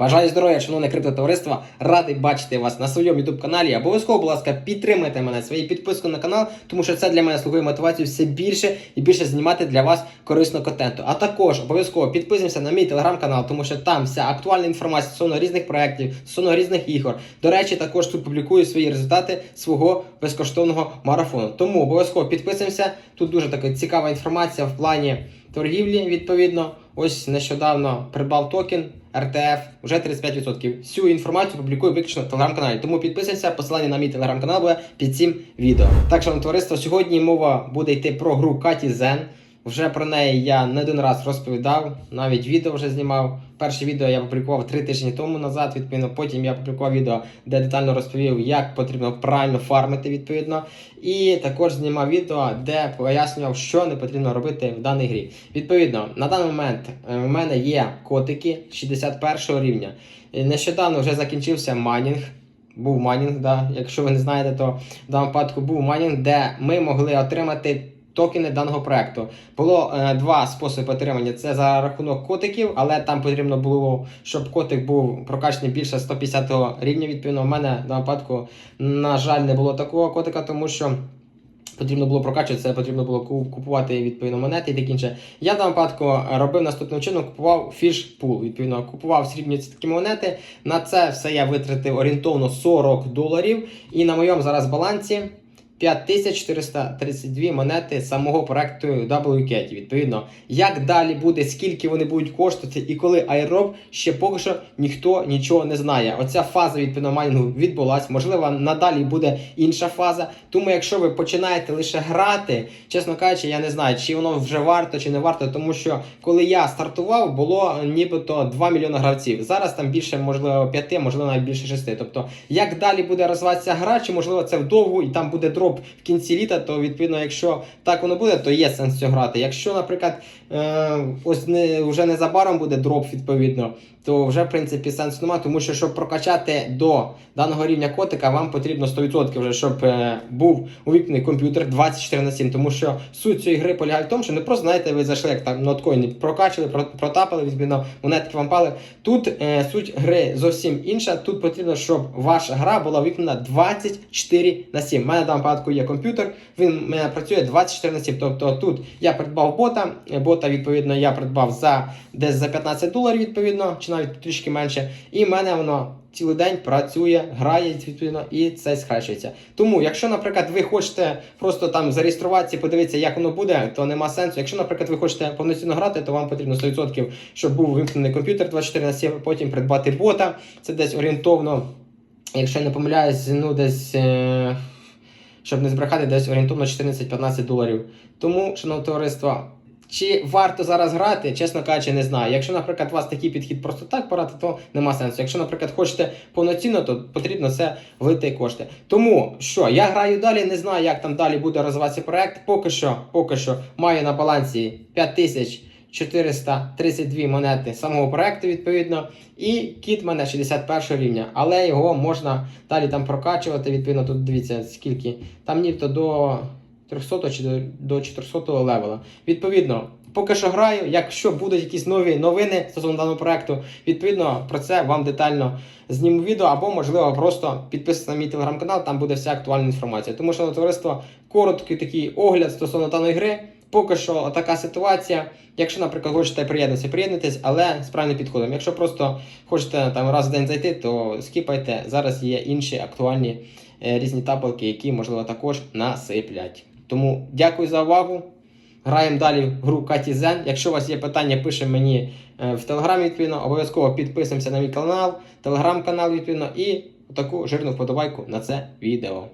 Бажаю здоров'я, шановне криптотовариство. Радий бачити вас на своєму youtube каналі. Обов'язково, будь ласка, підтримайте мене своєю підпискою на канал, тому що це для мене слугує мотивацію все більше і більше знімати для вас корисного контенту. А також обов'язково підписуємося на мій телеграм-канал, тому що там вся актуальна інформація стосовно різних проєктів, стосовно різних ігор. До речі, також тут публікую свої результати свого безкоштовного марафону. Тому обов'язково підписуємося. Тут дуже така цікава інформація в плані торгівлі. Відповідно, ось нещодавно придбав токен. РТФ вже 35%. Всю інформацію публікую виключно в телеграм-каналі. Тому підписуйся, посилання на мій телеграм-канал буде під цим відео. Так, шановне товариство, сьогодні мова буде йти про гру Каті Зен. Вже про неї я не один раз розповідав, навіть відео вже знімав. Перше відео я публікував три тижні тому назад. Відповідно, потім я публікував відео, де детально розповів, як потрібно правильно фармити відповідно. І також знімав відео, де пояснював, що не потрібно робити в даній грі. Відповідно, на даний момент е, в мене є котики 61 рівня. Нещодавно вже закінчився майнінг. Був майнінг, да. якщо ви не знаєте, то в даному випадку був майнінг, де ми могли отримати токени даного проекту. Було е, два способи отримання: це за рахунок котиків, але там потрібно було, щоб котик був прокачаний більше 150 рівня. Відповідно, у мене даному випадку, на жаль, не було такого котика, тому що. Потрібно було прокачувати, це потрібно було купувати відповідно монети і таке інше. Я даному випадку робив наступним чином, купував фіш пул. Відповідно, купував срібні такі монети. На це все я витратив орієнтовно 40 доларів. І на моєму зараз балансі 5432 монети самого проекту WCAT. Відповідно, як далі буде, скільки вони будуть коштувати і коли айроб, ще поки що ніхто нічого не знає. Оця фаза відповідно майнінгу відбулась. Можливо, надалі буде інша фаза. Тому, якщо ви починаєте лише грати, чесно кажучи, я не знаю, чи воно вже варто, чи не варто, тому що коли я стартував, було нібито 2 мільйони гравців. Зараз там більше, можливо, 5, можливо, навіть більше 6. Тобто, як далі буде розвиватися гра, чи можливо це вдовго і там буде дроп в кінці літа, то відповідно, якщо так воно буде, то є сенс цього грати. Якщо, наприклад, е, ось не вже незабаром буде дроп, відповідно, то вже в принципі сенсу немає, тому що щоб прокачати до даного рівня котика, вам потрібно 100% вже, щоб е, був увікнений комп'ютер 24 на 7. Тому що суть цієї гри полягає в тому, що не просто знаєте, ви зайшли як там ноткоїни, прокачали, про- протапали, відповідно, монетки вам пали. Тут е, суть гри зовсім інша. Тут потрібно, щоб ваша гра була увікнена 24 на 7. У мене в даному випадку є комп'ютер, він у мене працює 24 на 7. Тобто тут я придбав бота, бота, відповідно, я придбав за десь за 15 доларів, відповідно, чи навіть трішки менше. І в мене воно. Цілий день працює, грає відповідно і це скращується. Тому, якщо, наприклад, ви хочете просто там зареєструватися, подивитися, як воно буде, то нема сенсу. Якщо, наприклад, ви хочете повноцінно грати, то вам потрібно 100%, щоб був вимкнений комп'ютер 24 на 7, потім придбати бота. Це десь орієнтовно, якщо я не помиляюсь, ну десь. Е- щоб не збрехати, десь орієнтовно 14-15 доларів. Тому, шановне товариство, чи варто зараз грати, чесно кажучи, не знаю. Якщо, наприклад, у вас такий підхід просто так порати, то нема сенсу. Якщо, наприклад, хочете повноцінно, то потрібно це влити кошти. Тому що я граю далі, не знаю, як там далі буде розвиватися проект. Поки що, поки що маю на балансі 5000 432 монети самого проекту, відповідно, і кіт мене 61 рівня, але його можна далі там прокачувати. Відповідно, тут дивіться, скільки там нібито до 300 чи до, до 400 левела. Відповідно, поки що граю. Якщо будуть якісь нові новини стосовно даного проекту, відповідно про це вам детально зніму відео, або можливо просто підписуйтесь на мій телеграм-канал, там буде вся актуальна інформація. Тому що товариство короткий такий огляд стосовно даної гри. Поки що така ситуація. Якщо, наприклад, хочете приєднатися, приєднуйтесь, але з правильним підходом. Якщо просто хочете там раз в день зайти, то скіпайте. Зараз є інші актуальні е, різні табелки, які можливо також насиплять. Тому дякую за увагу. Граємо далі в гру Каті Зен. Якщо у вас є питання, пишемо мені е, в телеграмі відповідно. Обов'язково підписуємося на мій канал, телеграм-канал відповідно і таку жирну вподобайку на це відео.